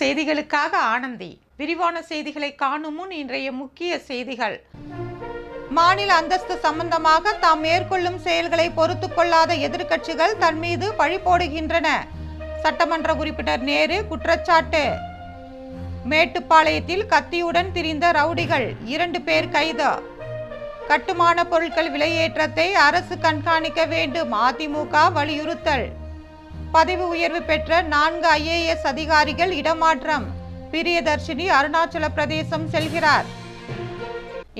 செய்திகளுக்காக ஆனந்தி. விரிவான செய்திகளை காணும் முன் இன்றைய முக்கிய செய்திகள். மாநில அந்தஸ்து சம்பந்தமாக தாம் மேற்கொள்ளும் செயல்களை பொறுத்து கொள்ளாத எதிர்க்கட்சிகள் தன் மீது பழி போடுகின்றன. சட்டமன்ற உறுப்பினர் நேரு குற்றச்சாட்டு. மேட்டுப்பாளையத்தில் கத்தியுடன் திரிந்த ரவுடிகள் இரண்டு பேர் கைது. கட்டுமான பொருட்கள் விலையேற்றத்தை அரசு கண்காணிக்க வேண்டும். அதிமுக வலியுறுத்தல். பதவி உயர்வு பெற்ற நான்கு ஐஏஎஸ் அதிகாரிகள் இடமாற்றம். பிரியதர்ஷினி அருணாச்சல பிரதேசம் செல்கிறார்.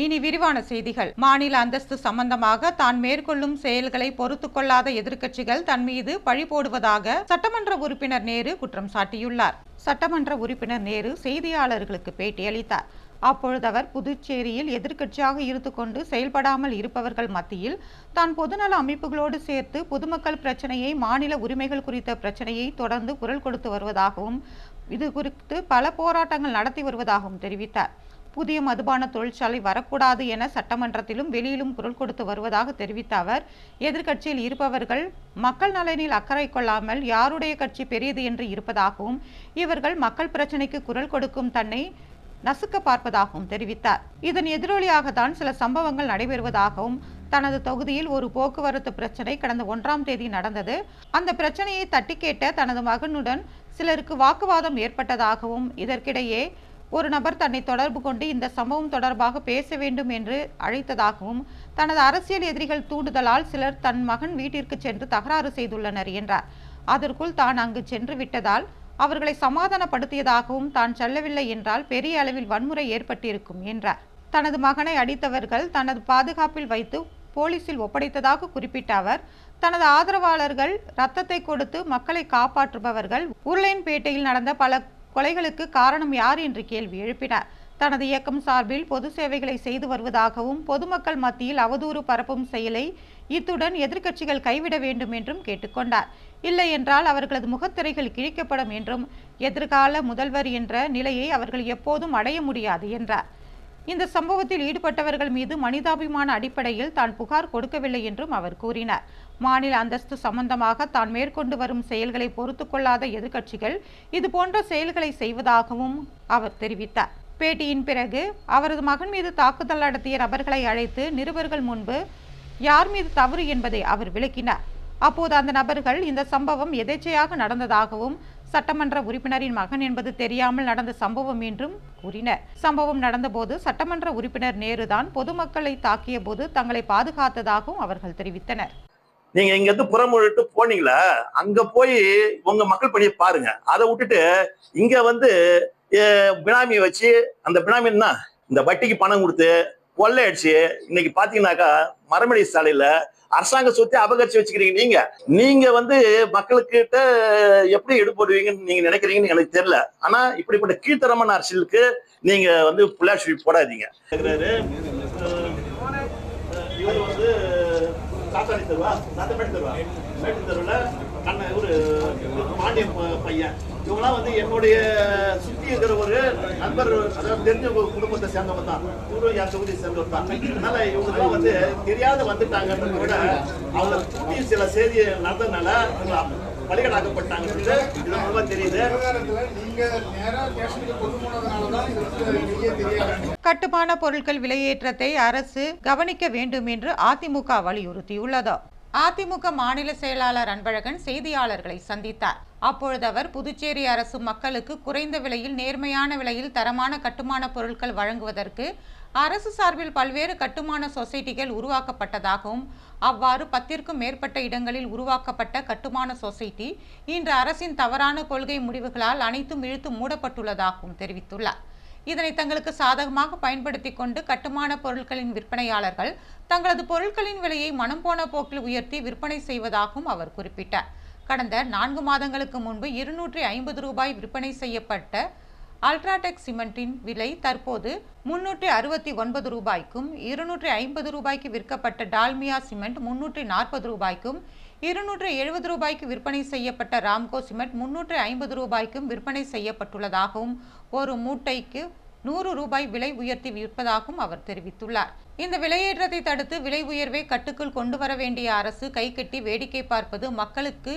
இனி விரிவான செய்திகள். மாநில அந்தஸ்து சம்பந்தமாக தான் மேற்கொள்ளும் செயல்களை பொறுத்து கொள்ளாத எதிர்க்கட்சிகள் தன் மீது பழி போடுவதாக சட்டமன்ற உறுப்பினர் நேரு குற்றம் சாட்டியுள்ளார். சட்டமன்ற உறுப்பினர் நேரு செய்தியாளர்களுக்கு பேட்டியளித்தார். அப்பொழுது அவர் புதுச்சேரியில் எதிர்க்கட்சியாக இருந்து கொண்டு செயல்படாமல் இருப்பவர்கள் மத்தியில் தான் பொதுநல அமைப்புகளோடு சேர்த்து பொதுமக்கள் பிரச்சனையை மாநில உரிமைகள் குறித்த பிரச்சனையை தொடர்ந்து குரல் கொடுத்து வருவதாகவும் இது குறித்து பல போராட்டங்கள் நடத்தி வருவதாகவும் தெரிவித்தார். புதிய மதுபான தொழிற்சாலை வரக்கூடாது என சட்டமன்றத்திலும் வெளியிலும் குரல் கொடுத்து வருவதாக தெரிவித்த அவர் எதிர்க்கட்சியில் இருப்பவர்கள் மக்கள் நலனில் அக்கறை கொள்ளாமல் யாருடைய கட்சி பெரியது என்று இருப்பதாகவும் இவர்கள் மக்கள் பிரச்சினைக்கு குரல் கொடுக்கும் தன்னை நசுக்க பார்ப்பதாகவும் தெரிவித்தார். இதன் எதிரொலியாக தான் சில சம்பவங்கள் நடைபெறுவதாகவும் தனது தொகுதியில் ஒரு போக்குவரத்து பிரச்சனை கடந்த ஒன்றாம் தேதி நடந்தது. அந்த பிரச்சனையை தட்டி கேட்ட தனது மகனுடன் சிலருக்கு வாக்குவாதம் ஏற்பட்டதாகவும் இதற்கிடையே ஒரு நபர் தன்னை தொடர்பு கொண்டு இந்த சம்பவம் தொடர்பாக பேச வேண்டும் என்று அழைத்ததாகவும் தனது அரசியல் எதிரிகள் தூண்டுதலால் சிலர் தன் மகன் வீட்டிற்கு சென்று தகராறு செய்துள்ளனர் என்றார். அதற்குள் தான் அங்கு சென்று விட்டதால் அவர்களை சமாதானப்படுத்தியதாகவும் தான் செல்லவில்லை என்றால் பெரிய அளவில் வன்முறை ஏற்பட்டிருக்கும் என்றார். தனது மகனை அடித்தவர்கள் தனது பாதுகாப்பில் வைத்து போலீசில் ஒப்படைத்ததாக குறிப்பிட்ட அவர் தனது ஆதரவாளர்கள் ரத்தத்தை கொடுத்து மக்களை காப்பாற்றுபவர்கள் உருளையன்பேட்டையில் நடந்த பல கொலைகளுக்கு காரணம் யார் என்று கேள்வி எழுப்பினார். தனது இயக்கம் சார்பில் பொது சேவைகளை செய்து வருவதாகவும் பொதுமக்கள் மத்தியில் அவதூறு பரப்பும் செயலை இத்துடன் எதிர்க்கட்சிகள் கைவிட வேண்டும் என்றும் கேட்டுக்கொண்டார். இல்லை என்றால் அவர்களது முகத்திரைகள் கிழிக்கப்படும் என்றும் எதிர்கால முதல்வர் என்ற நிலையை அவர்கள் எப்போதும் அடைய முடியாது என்றார். இந்த சம்பவத்தில் ஈடுபட்டவர்கள் மீது மனிதாபிமான அடிப்படையில் தான் புகார் கொடுக்கவில்லை என்றும் அவர் கூறினார். மாநில அந்தஸ்து சம்பந்தமாக தான் மேற்கொண்டு வரும் செயல்களை பொறுத்து கொள்ளாத எதிர்க்கட்சிகள் இதுபோன்ற செயல்களை செய்வதாகவும் அவர் தெரிவித்தார். பேட்டியின் பிறகு அவரது மகன் மீது தாக்குதல் நடத்திய நபர்களை அழைத்து நிருபர்கள் முன்பு யார் மீது தவறு? என்பதை அவர் விளக்கினார். அப்போது அந்த நபர்கள் இந்த சம்பவம் எதேச்சையாக நடந்ததாகவும் சட்டமன்ற உறுப்பினரின் மகன் என்பது தெரியாமல் நடந்த சம்பவம் என்றும் கூறினர். சம்பவம் நடந்தபோது சட்டமன்ற உறுப்பினர் நேருதான் பொதுமக்களை தாக்கிய போது தங்களை பாதுகாத்ததாகவும் அவர்கள் தெரிவித்தனர். நீங்க இங்க இருந்து புறமுழுட்டு போனீங்களா? அங்க போய் உங்க மக்கள் பணியை பாருங்க. அதை விட்டுட்டு இங்க வந்து அஹ், பினாமியை வச்சு அந்த பினாமின்னா இந்த வட்டிக்கு பணம் கொடுத்து கொள்ளையடிச்சு இன்னைக்கு பாத்தீங்கன்னாக்கா மரமடி சாலையில அரசாங்க சொத்தை அபகரிச்சு வச்சுக்கிறீங்க. நீங்க நீங்க வந்து மக்களுக்கிட்ட எப்படி எடுப்படுவீங்கன்னு நீங்க நினைக்கிறீங்கன்னு எனக்கு தெரியல. ஆனா இப்படிப்பட்ட கீழ்த்தரமான அரசியலுக்கு நீங்க வந்து புள்ளாஷி போடாதீங்க. இவர் வந்து சாத்தாடி தருவா? சாத்தப்பேட்டு தருவா? மேட்டு தெருவில் அண்ணன் இவரு பாண்டியன் ப- பையன். இவங்களாம் வந்து என்னுடைய சுத்தி இருக்கிற ஒரு நண்பர் அதாவது தெரிஞ்ச குடும்பத்தை சேர்ந்தவங்க தான். இவரும் என் தொகுதியை சேர்ந்தவர் தான். அதனால இவங்கெல்லாம் வந்து தெரியாத வந்துட்டாங்கன்றத விட அவங்க சுத்தி சில செய்தி நடந்ததுனால இவங்க பலிகடாக்கப்பட்டாங்கன்றது இது மூலமா தெரியுது. கட்டுமான பொருட்கள் விலையேற்றத்தை அரசு கவனிக்க வேண்டும் என்று அதிமுக வலியுறுத்தியுள்ளது. அதிமுக மாநில செயலாளர் அன்பழகன் செய்தியாளர்களை சந்தித்தார். அப்பொழுது அவர் புதுச்சேரி அரசு மக்களுக்கு குறைந்த விலையில் நேர்மையான விலையில் தரமான கட்டுமான பொருட்கள் வழங்குவதற்கு அரசு சார்பில் பல்வேறு கட்டுமான சொசைட்டிகள் உருவாக்கப்பட்டதாகவும் அவ்வாறு பத்திற்கும் மேற்பட்ட இடங்களில் உருவாக்கப்பட்ட கட்டுமான சொசைட்டி இன்று அரசின் தவறான கொள்கை முடிவுகளால் அனைத்தும் இழுத்து மூடப்பட்டுள்ளதாகவும் தெரிவித்துள்ளார். இதனை தங்களுக்கு சாதகமாக பயன்படுத்தி கொண்டு கட்டுமான பொருட்களின் விற்பனையாளர்கள் தங்களது பொருட்களின் விலையை மனம் போன போக்கில் உயர்த்தி விற்பனை செய்வதாகவும் அவர் குறிப்பிட்டார். கடந்த நான்கு மாதங்களுக்கு முன்பு இருநூற்றி ஐம்பது ரூபாய் விற்பனை செய்யப்பட்ட அல்ட்ராடெக் சிமெண்டின் விலை தற்போது முன்னூற்றி அறுபத்தி ஒன்பது ரூபாய்க்கும் இருநூற்றி ஐம்பது ரூபாய்க்கு விற்கப்பட்ட டால்மியா சிமெண்ட் முன்னூற்றி நாற்பது ரூபாய்க்கும் இருநூற்று எழுபது ரூபாய்க்கு விற்பனை செய்யப்பட்ட ராம்கோ சிமெண்ட் முன்னூற்று ஐம்பது ரூபாய்க்கும் விற்பனை செய்யப்பட்டுள்ளதாகவும் ஒரு மூட்டைக்கு நூறு ரூபாய் விலை உயர்த்தி விற்பதாகவும் அவர் தெரிவித்துள்ளார். இந்த விலையேற்றத்தை தடுத்து விலை உயர்வை கட்டுக்குள் கொண்டு வர வேண்டிய அரசு கைகட்டி வேடிக்கை பார்ப்பது மக்களுக்கு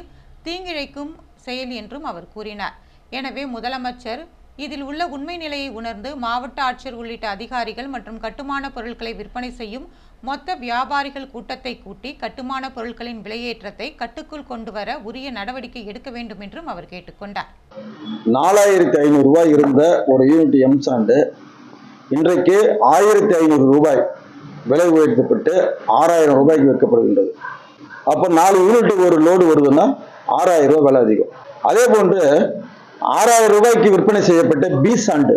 தீங்கிழைக்கும் செயல் என்றும் அவர் கூறினார். எனவே முதலமைச்சர் இதில் உள்ள உண்மை நிலையை உணர்ந்து மாவட்ட ஆட்சியர் உள்ளிட்ட அதிகாரிகள் மற்றும் கட்டுமான பொருட்களை விற்பனை செய்யும் மொத்த வியாபாரிகள் கூட்டத்தை கூட்டி கட்டுமான பொருட்களின் விலையேற்றத்தை கட்டுக்குள் கொண்டு வர உரிய நடவடிக்கை எடுக்க வேண்டும் என்றும் அவர் கேட்டுக்கொண்டார் நாலாயிரத்தி ஐநூறு ரூபாய் இருந்த ஒரு யூனிட் எம் சாண்டு இன்றைக்கு ஆயிரத்தி ஐநூறு ரூபாய் விலை உயர்த்தப்பட்டு ஆறாயிரம் ரூபாய்க்கு விற்கப்படுகின்றது. அப்போ நாலு யூனிட்டுக்கு ஒரு லோடு வருதுன்னா ஆறாயிரம் ரூபாய் விலை அதிகம். அதே போன்று ஆறாயிரம் ரூபாய்க்கு விற்பனை செய்யப்பட்ட பி சாண்டு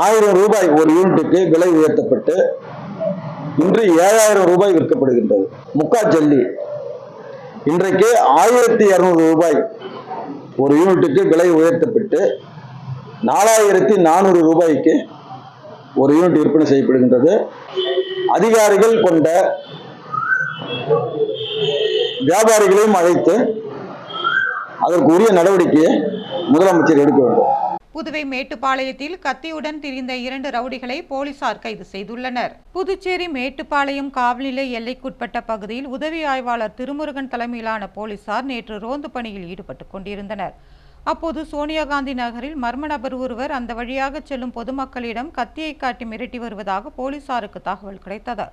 ஆயிரம் ரூபாய் ஒரு யூனிட்டுக்கு விலை உயர்த்தப்பட்டு இன்று ஏழாயிரம் ரூபாய் விற்கப்படுகின்றது. முக்கா ஜல்லி. இன்றைக்கு ஆயிரத்தி இரநூறு ரூபாய் ஒரு யூனிட்டுக்கு விலை உயர்த்தப்பட்டு நாலாயிரத்தி நானூறு ரூபாய்க்கு ஒரு யூனிட் விற்பனை செய்யப்படுகின்றது. அதிகாரிகள் கொண்ட வியாபாரிகளையும் அழைத்து அதற்கு உரிய நடவடிக்கையை முதலமைச்சர் எடுக்க வேண்டும். புதுவை மேட்டுப்பாளையத்தில் கத்தியுடன் திரிந்த இரண்டு ரவுடிகளை போலீசார் கைது செய்துள்ளனர். புதுச்சேரி மேட்டுப்பாளையம் காவல்நிலை எல்லைக்குட்பட்ட பகுதியில் உதவி ஆய்வாளர் திருமுருகன் தலைமையிலான போலீசார் நேற்று ரோந்து பணியில் ஈடுபட்டுக் கொண்டிருந்தனர். அப்போது சோனியா காந்தி நகரில் மர்ம நபர் ஒருவர் அந்த வழியாக செல்லும் பொதுமக்களிடம் கத்தியை காட்டி மிரட்டி வருவதாக போலீசாருக்கு தகவல் கிடைத்தது.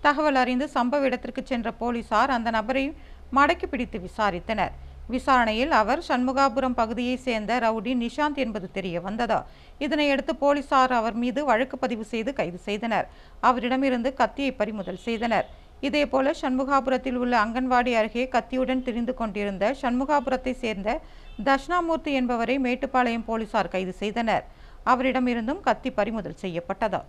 தகவல் அறிந்து சம்பவ இடத்திற்கு சென்ற போலீசார் அந்த நபரை மடக்கி பிடித்து விசாரித்தனர். விசாரணையில் அவர் சண்முகாபுரம் பகுதியைச் சேர்ந்த ரவுடி நிஷாந்த் என்பது தெரிய வந்ததா? இதனையடுத்து போலீசார் அவர் மீது வழக்கு பதிவு செய்து கைது செய்தனர். அவரிடமிருந்து கத்தியை பறிமுதல் செய்தனர். இதேபோல சண்முகாபுரத்தில் உள்ள அங்கன்வாடி அருகே கத்தியுடன் திரிந்து கொண்டிருந்த சண்முகாபுரத்தை சேர்ந்த தட்சிணாமூர்த்தி என்பவரை மேட்டுப்பாளையம் போலீசார் கைது செய்தனர். அவரிடமிருந்தும் கத்தி பறிமுதல் செய்யப்பட்டதா?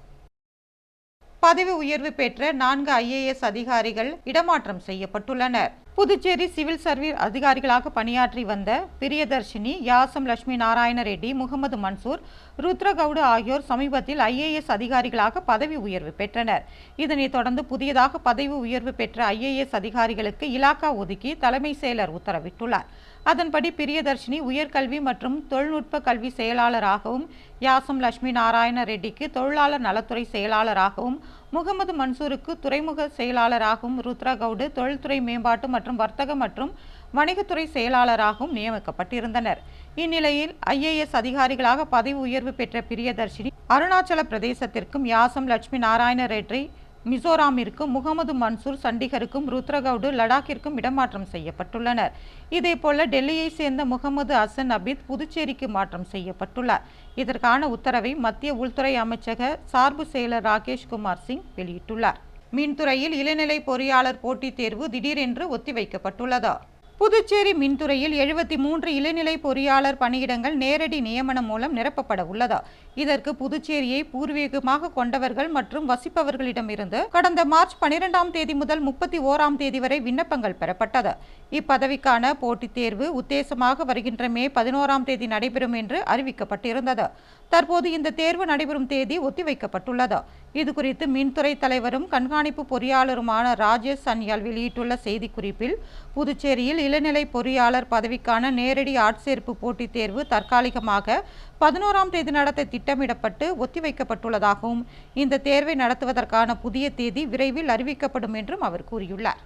பதவி உயர்வு பெற்ற நான்கு ஐஏஎஸ் அதிகாரிகள் இடமாற்றம் செய்யப்பட்டுள்ளனர். புதுச்சேரி சிவில் சர்வீஸ் அதிகாரிகளாக பணியாற்றி வந்த பிரியதர்ஷினி யாசம் லட்சுமி நாராயண ரெட்டி முகமது மன்சூர் ருத்ரகவுடு ஆகியோர் சமீபத்தில் ஐஏஎஸ் அதிகாரிகளாக பதவி உயர்வு பெற்றனர். இதனைத் தொடர்ந்து புதியதாக பதவி உயர்வு பெற்ற ஐஏஎஸ் அதிகாரிகளுக்கு இலாக்கா ஒதுக்கி தலைமை செயலர் உத்தரவிட்டுள்ளார். அதன்படி பிரியதர்ஷினி உயர்கல்வி மற்றும் தொழில்நுட்ப கல்வி செயலாளராகவும் யாசம் லட்சுமி நாராயண ரெட்டிக்கு தொழிலாளர் நலத்துறை செயலாளராகவும் முகமது மன்சூருக்கு துறைமுக செயலாளராகவும் ருத்ரகவுடு தொழில்துறை மேம்பாட்டு மற்றும் வர்த்தக மற்றும் வணிகத்துறை செயலாளராகவும் நியமிக்கப்பட்டிருந்தனர். இந்நிலையில் ஐஏஎஸ் அதிகாரிகளாக பதவி உயர்வு பெற்ற பிரியதர்ஷினி அருணாச்சல பிரதேசத்திற்கும் யாசம் லட்சுமி நாராயண ரெட்டி மிசோராமிற்கும் முகமது மன்சூர் சண்டிகருக்கும் ருத்ரகவுடு லடாக்கிற்கும் இடமாற்றம் செய்யப்பட்டுள்ளனர். இதேபோல டெல்லியை சேர்ந்த முகமது அசன் அபித் புதுச்சேரிக்கு மாற்றம் செய்யப்பட்டுள்ளார். இதற்கான உத்தரவை மத்திய உள்துறை அமைச்சக சார்பு செயலர் ராகேஷ்குமார் சிங் வெளியிட்டுள்ளார். மின்துறையில் இளநிலை பொறியாளர் போட்டித் தேர்வு திடீரென்று ஒத்திவைக்கப்பட்டுள்ளதா. புதுச்சேரி மின்துறையில் எழுபத்தி மூன்று இளநிலை பொறியாளர் பணியிடங்கள் நேரடி நியமனம் மூலம் நிரப்பப்பட உள்ளதா? இதற்கு புதுச்சேரியை பூர்வீகமாக கொண்டவர்கள் மற்றும் வசிப்பவர்களிடமிருந்து கடந்த மார்ச் பனிரெண்டாம் தேதி முதல் முப்பத்தி ஓராம் தேதி வரை விண்ணப்பங்கள் பெறப்பட்டது. இப்பதவிக்கான போட்டித் தேர்வு உத்தேசமாக வருகின்ற மே பதினோராம் தேதி நடைபெறும் என்று அறிவிக்கப்பட்டிருந்தது. தற்போது இந்த தேர்வு நடைபெறும் தேதி ஒத்திவைக்கப்பட்டுள்ளது. இதுகுறித்து மின்துறை தலைவரும் கண்காணிப்பு பொறியாளருமான ராஜேஷ் சன்யால் வெளியிட்டுள்ள செய்திக்குறிப்பில் புதுச்சேரியில் இளநிலை பொறியாளர் பதவிக்கான நேரடி ஆட்சேர்ப்பு போட்டித் தேர்வு தற்காலிகமாக பதினோராம் தேதி நடத்த திட்டமிடப்பட்டு ஒத்திவைக்கப்பட்டுள்ளதாகவும் இந்த தேர்வை நடத்துவதற்கான புதிய தேதி விரைவில் அறிவிக்கப்படும் என்றும் அவர் கூறியுள்ளார்.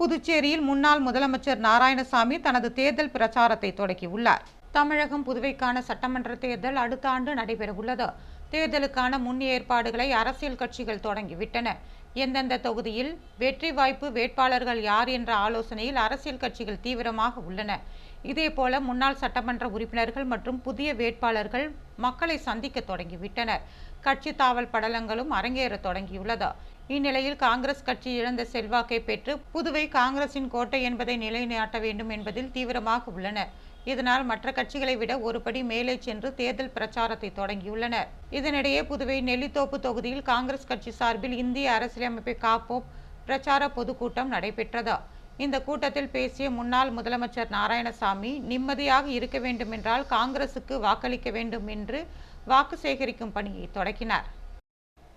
புதுச்சேரியில் முன்னாள் முதலமைச்சர் நாராயணசாமி தனது தேர்தல் பிரச்சாரத்தை தொடங்கியுள்ளார் தமிழகம் புதுவைக்கான சட்டமன்ற தேர்தல் அடுத்த ஆண்டு நடைபெறவுள்ளது. தேர்தலுக்கான முன் ஏற்பாடுகளை அரசியல் கட்சிகள் தொடங்கிவிட்டன. எந்தெந்த தொகுதியில் வெற்றி வாய்ப்பு வேட்பாளர்கள் யார் என்ற ஆலோசனையில் அரசியல் கட்சிகள் தீவிரமாக உள்ளன. இதேபோல முன்னாள் சட்டமன்ற உறுப்பினர்கள் மற்றும் புதிய வேட்பாளர்கள் மக்களை சந்திக்க தொடங்கிவிட்டனர். கட்சி தாவல் படலங்களும் அரங்கேற தொடங்கியுள்ளது. இந்நிலையில் காங்கிரஸ் கட்சி இழந்த செல்வாக்கை பெற்று புதுவை காங்கிரசின் கோட்டை என்பதை நிலைநாட்ட வேண்டும் என்பதில் தீவிரமாக உள்ளனர். இதனால் மற்ற கட்சிகளை விட ஒருபடி மேலே சென்று தேர்தல் பிரச்சாரத்தை தொடங்கியுள்ளனர். இதனிடையே புதுவை நெல்லித்தோப்பு தொகுதியில் காங்கிரஸ் கட்சி சார்பில் இந்திய அரசியலமைப்பை காப்போம் பிரச்சார பொதுக்கூட்டம் நடைபெற்றது. இந்த கூட்டத்தில் பேசிய முன்னாள் முதலமைச்சர் நாராயணசாமி நிம்மதியாக இருக்க வேண்டுமென்றால் காங்கிரசுக்கு வாக்களிக்க வேண்டும் என்று வாக்கு சேகரிக்கும் பணியை தொடக்கினார்.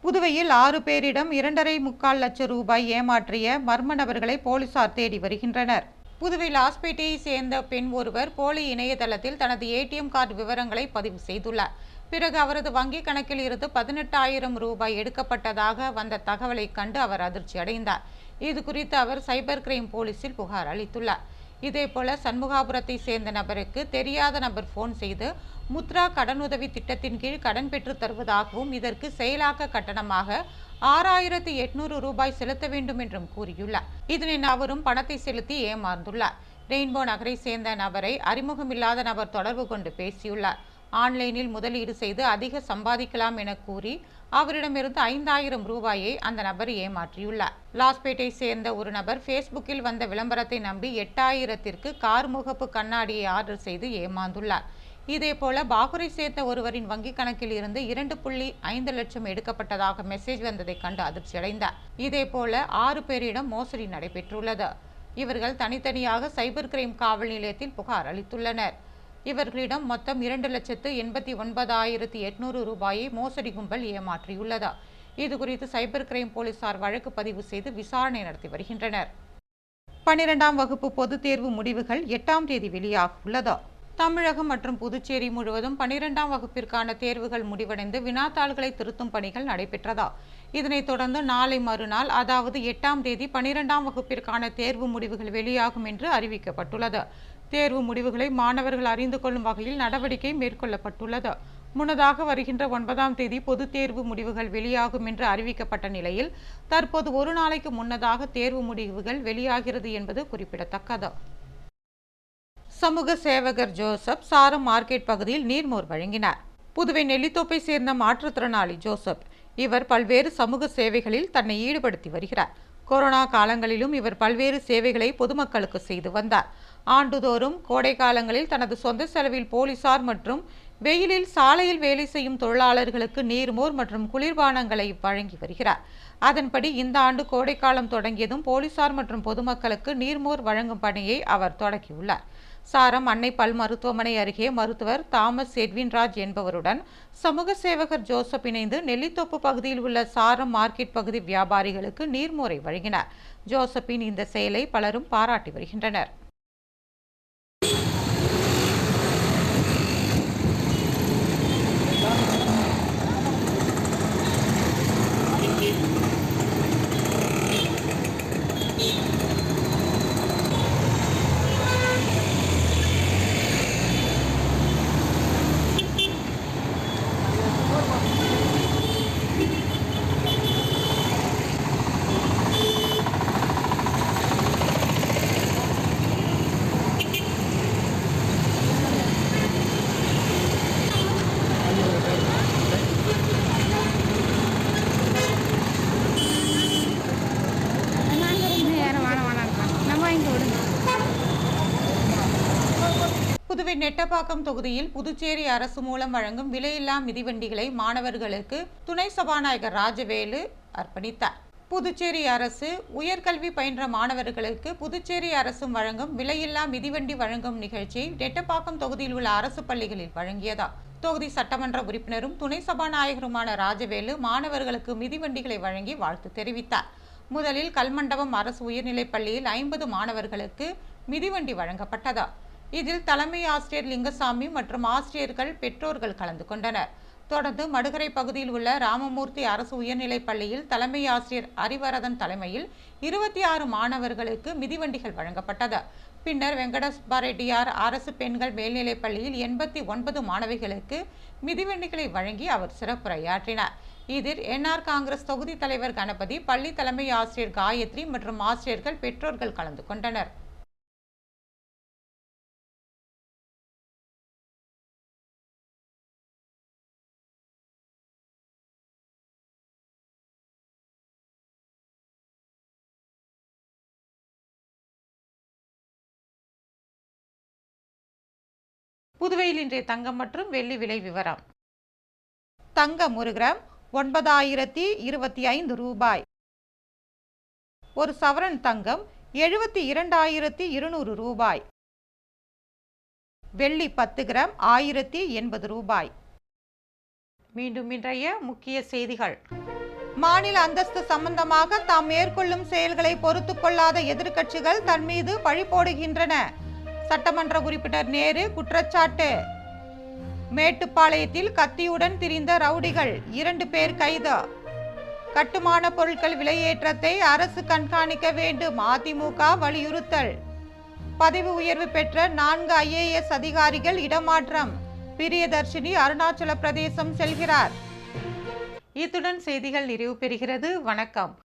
புதுவையில் ஆறு பேரிடம் இரண்டரை முக்கால் லட்சம் ரூபாய் ஏமாற்றிய மர்ம நபர்களை போலீசார் தேடி வருகின்றனர். புதுவை லாஸ்பேட்டையை சேர்ந்த பெண் ஒருவர் போலி இணையதளத்தில் தனது ஏடிஎம் கார்டு விவரங்களை பதிவு செய்துள்ளார். பிறகு அவரது வங்கிக் கணக்கில் இருந்து பதினெட்டாயிரம் ரூபாய் எடுக்கப்பட்டதாக வந்த தகவலை கண்டு அவர் அதிர்ச்சி அடைந்தார். இது குறித்து அவர் சைபர் கிரைம் போலீசில் புகார் அளித்துள்ளார். இதேபோல சண்முகாபுரத்தை சேர்ந்த நபருக்கு தெரியாத நபர் ஃபோன் செய்து முத்ரா கடனுதவி திட்டத்தின் கீழ் கடன் பெற்றுத் தருவதாகவும் இதற்கு செயலாக்க கட்டணமாக ஆறாயிரத்தி எட்நூறு ரூபாய் செலுத்த வேண்டும் என்றும் கூறியுள்ளார். இதனை அவரும் பணத்தை செலுத்தி ஏமாந்துள்ளார். ரெயின்போ நகரை சேர்ந்த நபரை அறிமுகமில்லாத நபர் தொடர்பு கொண்டு பேசியுள்ளார். ஆன்லைனில் முதலீடு செய்து அதிக சம்பாதிக்கலாம் என கூறி அவரிடமிருந்து ஐந்தாயிரம் ரூபாயை அந்த நபர் ஏமாற்றியுள்ளார். லாஸ்பேட்டை சேர்ந்த ஒரு நபர் ஃபேஸ்புக்கில் வந்த விளம்பரத்தை நம்பி எட்டாயிரத்திற்கு கார் முகப்பு கண்ணாடியை ஆர்டர் செய்து ஏமாந்துள்ளார். இதேபோல பாகூரை சேர்ந்த ஒருவரின் வங்கிக் கணக்கில் இருந்து இரண்டு புள்ளி ஐந்து லட்சம் எடுக்கப்பட்டதாக மெசேஜ் வந்ததை கண்டு அதிர்ச்சியடைந்தார். இதேபோல ஆறு பேரிடம் மோசடி நடைபெற்றுள்ளது. இவர்கள் தனித்தனியாக சைபர் கிரைம் காவல் நிலையத்தில் புகார் அளித்துள்ளனர். இவர்களிடம் மொத்தம் இரண்டு லட்சத்து எண்பத்தி ஒன்பதாயிரத்தி எட்நூறு ரூபாயை மோசடி கும்பல் ஏமாற்றியுள்ளது. இதுகுறித்து சைபர் கிரைம் போலீசார் வழக்கு பதிவு செய்து விசாரணை நடத்தி வருகின்றனர். பன்னிரெண்டாம் வகுப்பு பொதுத் தேர்வு முடிவுகள் எட்டாம் தேதி வெளியாக உள்ளது தமிழகம் மற்றும் புதுச்சேரி முழுவதும் பனிரெண்டாம் வகுப்பிற்கான தேர்வுகள் முடிவடைந்து வினாத்தாள்களை திருத்தும் பணிகள் நடைபெற்றதா? இதனைத் தொடர்ந்து நாளை மறுநாள் அதாவது எட்டாம் தேதி பன்னிரெண்டாம் வகுப்பிற்கான தேர்வு முடிவுகள் வெளியாகும் என்று அறிவிக்கப்பட்டுள்ளது. தேர்வு முடிவுகளை மாணவர்கள் அறிந்து கொள்ளும் வகையில் நடவடிக்கை மேற்கொள்ளப்பட்டுள்ளது. முன்னதாக வருகின்ற ஒன்பதாம் தேதி பொதுத் தேர்வு முடிவுகள் வெளியாகும் என்று அறிவிக்கப்பட்ட நிலையில் தற்போது ஒரு நாளைக்கு முன்னதாக தேர்வு முடிவுகள் வெளியாகிறது என்பது குறிப்பிடத்தக்கது. சமூக சேவகர் ஜோசப் சாரம் மார்க்கெட் பகுதியில் நீர்மோர் வழங்கினார். புதுவை நெல்லித்தோப்பை சேர்ந்த மாற்றுத்திறனாளி ஜோசப் இவர் பல்வேறு சமூக சேவைகளில் தன்னை ஈடுபடுத்தி வருகிறார். கொரோனா காலங்களிலும் இவர் பல்வேறு சேவைகளை பொதுமக்களுக்கு செய்து வந்தார். ஆண்டுதோறும் கோடை காலங்களில் தனது சொந்த செலவில் போலீசார் மற்றும் வெயிலில் சாலையில் வேலை செய்யும் தொழிலாளர்களுக்கு நீர்மோர் மற்றும் குளிர்பானங்களை வழங்கி வருகிறார். அதன்படி இந்த ஆண்டு கோடைக்காலம் தொடங்கியதும் போலீசார் மற்றும் பொதுமக்களுக்கு நீர்மோர் வழங்கும் பணியை அவர் தொடங்கியுள்ளார் சாரம் அன்னை பல் மருத்துவமனை அருகே மருத்துவர் தாமஸ் எட்வின்ராஜ் என்பவருடன் சமூக சேவகர் ஜோசப் இணைந்து நெல்லித்தோப்பு பகுதியில் உள்ள சாரம் மார்க்கெட் பகுதி வியாபாரிகளுக்கு நீர்மோரை வழங்கினார். ஜோசப்பின் இந்த செயலை பலரும் பாராட்டி வருகின்றனர். நெட்டப்பாக்கம் தொகுதியில் புதுச்சேரி அரசு மூலம் வழங்கும் விலையில்லா மிதிவண்டிகளை மாணவர்களுக்கு துணை சபாநாயகர் ராஜவேலு அர்ப்பணித்தார். புதுச்சேரி அரசு உயர்கல்வி பயின்ற மாணவர்களுக்கு புதுச்சேரி அரசும் வழங்கும் விலையில்லா மிதிவண்டி வழங்கும் நிகழ்ச்சியை நெட்டப்பாக்கம் தொகுதியில் உள்ள அரசு பள்ளிகளில் வழங்கியதா தொகுதி சட்டமன்ற உறுப்பினரும் துணை சபாநாயகருமான ராஜவேலு மாணவர்களுக்கு மிதிவண்டிகளை வழங்கி வாழ்த்து தெரிவித்தார். முதலில் கல்மண்டபம் அரசு உயர்நிலைப் பள்ளியில் ஐம்பது மாணவர்களுக்கு மிதிவண்டி வழங்கப்பட்டதா இதில் தலைமை ஆசிரியர் லிங்கசாமி மற்றும் ஆசிரியர்கள் பெற்றோர்கள் கலந்து கொண்டனர். தொடர்ந்து மடுகரை பகுதியில் உள்ள ராமமூர்த்தி அரசு உயர்நிலைப் பள்ளியில் தலைமை ஆசிரியர் அறிவரதன் தலைமையில் இருபத்தி ஆறு மாணவர்களுக்கு மிதிவண்டிகள் வழங்கப்பட்டது. பின்னர் வெங்கடஸ்பாரெட்டியார் அரசு பெண்கள் மேல்நிலைப் பள்ளியில் எண்பத்தி ஒன்பது மாணவிகளுக்கு மிதிவண்டிகளை வழங்கி அவர் சிறப்புரையாற்றினார். இதில் என்ஆர் காங்கிரஸ் தொகுதி தலைவர் கணபதி பள்ளி தலைமை ஆசிரியர் காயத்ரி மற்றும் ஆசிரியர்கள் பெற்றோர்கள் கலந்து கொண்டனர். புதுவையில் இன்றைய தங்கம் மற்றும் வெள்ளி விலை விவரம். தங்கம் ஒரு கிராம் ஒன்பதாயிரத்தி இருபத்தி ஐந்து ரூபாய். ஒரு சவரன் தங்கம் எழுபத்தி இரண்டாயிரத்தி இருநூறு ரூபாய். வெள்ளி பத்து கிராம் ஆயிரத்தி எண்பது ரூபாய். மீண்டும் இன்றைய முக்கிய செய்திகள். மாநில அந்தஸ்து சம்பந்தமாக தாம் மேற்கொள்ளும் செயல்களை பொறுத்துக் கொள்ளாத எதிர்க்கட்சிகள் தன் மீது பழி போடுகின்றன. சட்டமன்ற உறுப்பினர் நேரு குற்றச்சாட்டு. மேட்டுப்பாளையத்தில் கத்தியுடன் திரிந்த ரவுடிகள் இரண்டு பேர் கைது. கட்டுமான பொருட்கள் விலையேற்றத்தை அரசு கண்காணிக்க வேண்டும் அதிமுக வலியுறுத்தல். பதவி உயர்வு பெற்ற நான்கு ஐஏஎஸ் அதிகாரிகள் இடமாற்றம். பிரியதர்ஷினி அருணாச்சல பிரதேசம் செல்கிறார். இத்துடன் செய்திகள் நிறைவு பெறுகிறது. வணக்கம்.